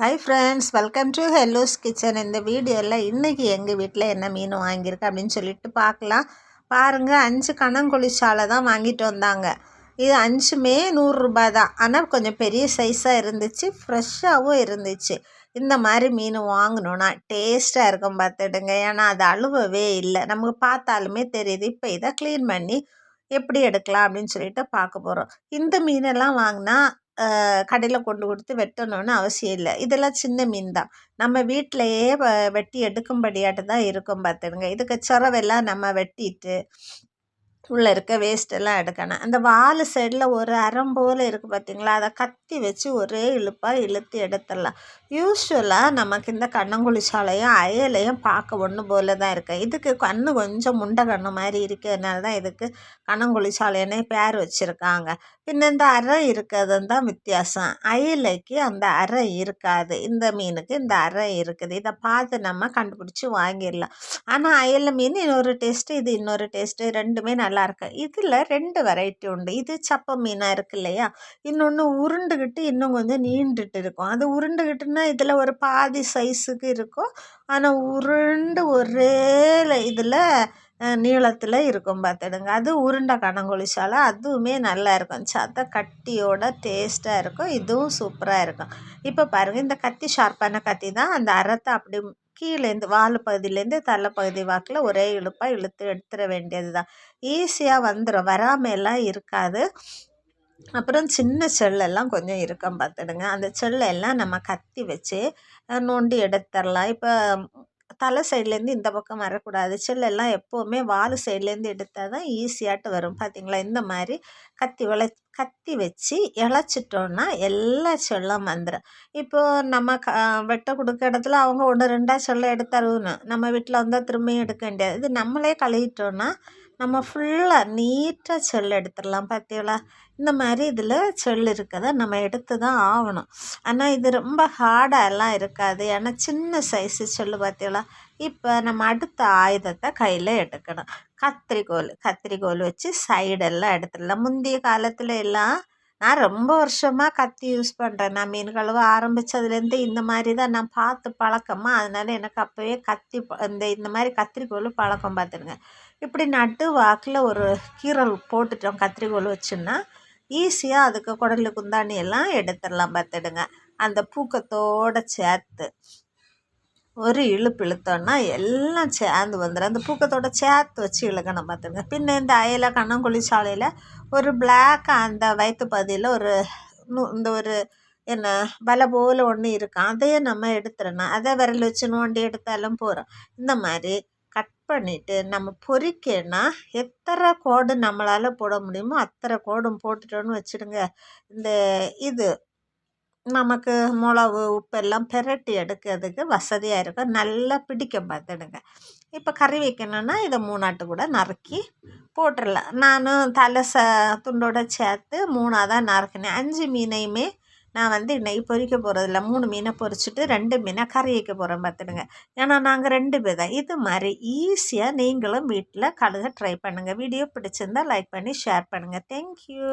Hi friends welcome to hello's kitchen இந்த வீடியோவில் இன்றைக்கி எங்கள் வீட்டில் என்ன மீன் வாங்கியிருக்கு அப்படின்னு சொல்லிட்டு பார்க்கலாம். பாருங்கள் அஞ்சு கணங்குளிச்சாலை தான் வாங்கிட்டு வந்தாங்க. இது அஞ்சுமே நூறுரூபா தான். ஆனால் கொஞ்சம் பெரிய சைஸாக இருந்துச்சு ஃப்ரெஷ்ஷாகவும் இருந்துச்சு. இந்த மாதிரி மீன் வாங்கினோன்னா டேஸ்ட்டாக இருக்கும் பார்த்துடுங்க. ஏன்னா அது அழுவவே இல்லை. நமக்கு பார்த்தாலுமே தெரியுது. இப்போ இதை க்ளீன் பண்ணி எப்படி எடுக்கலாம் அப்படின்னு சொல்லிட்டு பார்க்க போகிறோம் இந்த மீனெல்லாம் வாங்கினா கடையில் கொண்டு கொடுத்து வெட்டணும்னு அவசியம் இல்லை. இதெல்லாம் சின்ன மீன் தான் நம்ம வீட்டிலையே வெட்டி எடுக்கும்படியாட்டு தான் இருக்கும் பார்த்துடுங்க இதுக்கு சொரவெல்லாம் நம்ம வெட்டிட்டு உள்ளே இருக்க வேஸ்ட்டெல்லாம் எடுக்கணும். அந்த வால் சைடில் ஒரு அரம் போல் இருக்குது பார்த்திங்களா அதை கத்தி வச்சு ஒரே இழுப்பாக இழுத்து எடுத்துடலாம். யூஸ்வலாக நமக்கு இந்த கண்ணங்குழிச்சாலையும் அயலையும் பார்க்க ஒன்று போல தான் இருக்குது இதுக்கு கண்ணு கொஞ்சம் முண்டை கண்ணு மாதிரி இருக்கிறதுனால தான் இதுக்கு கண்ணங்குழி பேர் வச்சுருக்காங்க. பின்ன இந்த அரை இருக்கிறது தான் வித்தியாசம். அயலைக்கு அந்த அரை இருக்காது. இந்த மீனுக்கு இந்த அரை இருக்குது. இதை பார்த்து நம்ம கண்டுபிடிச்சி வாங்கிடலாம். ஆனால் அயலை மீன் இன்னொரு டேஸ்ட்டு இது இன்னொரு டேஸ்ட்டு ரெண்டுமே நல்லா நல்லாயிருக்கு இதில் ரெண்டு வெரைட்டி உண்டு. இது சப்ப மீனாக இருக்கு இல்லையா? இன்னொன்று உருண்டுக்கிட்டு இன்னும் கொஞ்சம் நீண்டுட்டு இருக்கும். அது உருண்டுக்கிட்டுன்னா இதில் ஒரு பாதி சைஸுக்கு இருக்கும். ஆனால் உருண்டு ஒரே இதில் நீளத்தில் இருக்கும் பார்த்துடுங்க அது உருண்டை கனங்கொழிச்சாலும் சாலை. அதுவுமே நல்லா இருக்கும். சத்த கட்டியோட டேஸ்ட்டாக இருக்கும். இதுவும் சூப்பராக இருக்கும். இப்போ பாருங்கள் இந்த கத்தி ஷார்ப்பான கத்தி தான். அந்த அறத்தை அப்படி கீழேருந்து வால் பகுதியிலேருந்து தலை பகுதி வாக்கில் ஒரே இழுப்பாக இழுத்து எடுத்துட வேண்டியது தான். ஈஸியாக வந்துடும் வராமலாம் இருக்காது. அப்புறம் சின்ன செல்லெல்லாம் கொஞ்சம் இருக்கும் பார்த்துடுங்க அந்த செல்லெல்லாம் நம்ம கத்தி வச்சு நோண்டி எடுத்துடலாம் இப்போ தலை சைட்லேருந்து இந்த பக்கம் வரக்கூடாது. செல்லெல்லாம் எப்போவுமே வால் சைட்லேருந்து எடுத்தால் தான் ஈஸியாட்டு வரும். பார்த்திங்களா? இந்த மாதிரி கத்தி வள கத்தி வச்சு இழைச்சிட்டோன்னா எல்லா செல்லும் வந்துடும் இப்போது நம்ம க வெட்ட கொடுக்க இடத்துல அவங்க ஒன்று ரெண்டாக செல்லம் எடுத்துருவணும் நம்ம வீட்டில் வந்தால் திரும்பியும் எடுக்க வேண்டியது. இது நம்மளே கழுவிட்டோன்னா நம்ம ஃபுல்லாக நீட்டாக செல் எடுத்துடலாம் பார்த்தீங்களா இந்த மாதிரி இதில் செல் இருக்கதை நம்ம எடுத்து தான் ஆகணும். ஆனால் இது ரொம்ப ஹார்டாகலாம் இருக்காது. ஏன்னா சின்ன சைஸு செல் பார்த்தீங்களா இப்போ நம்ம அடுத்த ஆயுதத்தை கையில் எடுக்கணும். கத்திரிக்கோல் கத்திரிக்கோல் வச்சு சைடெல்லாம் எடுத்துடலாம். முந்தைய காலத்தில் எல்லாம் நான் ரொம்ப வருஷமாக கத்தி யூஸ் பண்ணுறேன் நான் மீன் கழுவ ஆரம்பித்ததுலேருந்து இந்த மாதிரி தான் நான் பார்த்து பழக்கமாக அதனால் எனக்கு அப்போவே கத்தி இந்த இந்த மாதிரி கத்திரிக்கோல் பழக்கம் பார்த்துருங்க இப்படி நட்டு வாக்கில் ஒரு கீரல் போட்டுட்டோம் கத்திரிக்கோல் வச்சுன்னா ஈஸியாக அதுக்கு குடலு குந்தாணி எல்லாம் எடுத்துடலாம் பார்த்துடுங்க. அந்த பூக்கத்தோடு சேர்த்து. ஒரு இழுப்பு இழுத்தோன்னா எல்லாம் சேர்ந்து வந்துடும் அந்த பூக்கத்தோட சேர்த்து வச்சு இழுக்கணும் பார்த்துங்க. பின்ன இந்த அயலை கண்ணங்குழி சாலையில் ஒரு பிளாக் அந்த வயிற்று பகுதியில் ஒரு இந்த ஒரு என்ன வலை போல் ஒன்று இருக்கும். அதையே நம்ம எடுத்துடணும். அதை விரல் வச்சு நோண்டி எடுத்தாலும் போகிறோம் இந்த மாதிரி கட் பண்ணிவிட்டு நம்ம பொறிக்கனா எத்தனை கோடு நம்மளால் போட முடியுமோ அத்தனை கோடும் போட்டுட்டோன்னு வச்சுடுங்க. இந்த இது நமக்கு மிளகு உப்பெல்லாம் பிரட்டி எடுக்கிறதுக்கு வசதியாக இருக்கும். நல்லா பிடிக்கும் பார்த்துடுங்க. இப்போ கறி வைக்கணுன்னா இதை மூணாட்டு கூட நறுக்கி போட்டுடலாம். நானும் தலை ச துண்டோட சேர்த்து மூணாக தான் நறுக்கினேன். அஞ்சு மீனையுமே நான் வந்து இன்றைக்கி பொறிக்க போகிறதில்ல மூணு மீனை பொறிச்சிட்டு ரெண்டு மீனை கறி வைக்க போகிறேன் பார்த்துடுங்க. ஏன்னா நாங்கள் ரெண்டு பேர் தான். இது மாதிரி ஈஸியாக நீங்களும் வீட்டில் கழுக ட்ரை பண்ணுங்கள் வீடியோ பிடிச்சிருந்தால் லைக் பண்ணி ஷேர் பண்ணுங்கள் தேங்க்யூ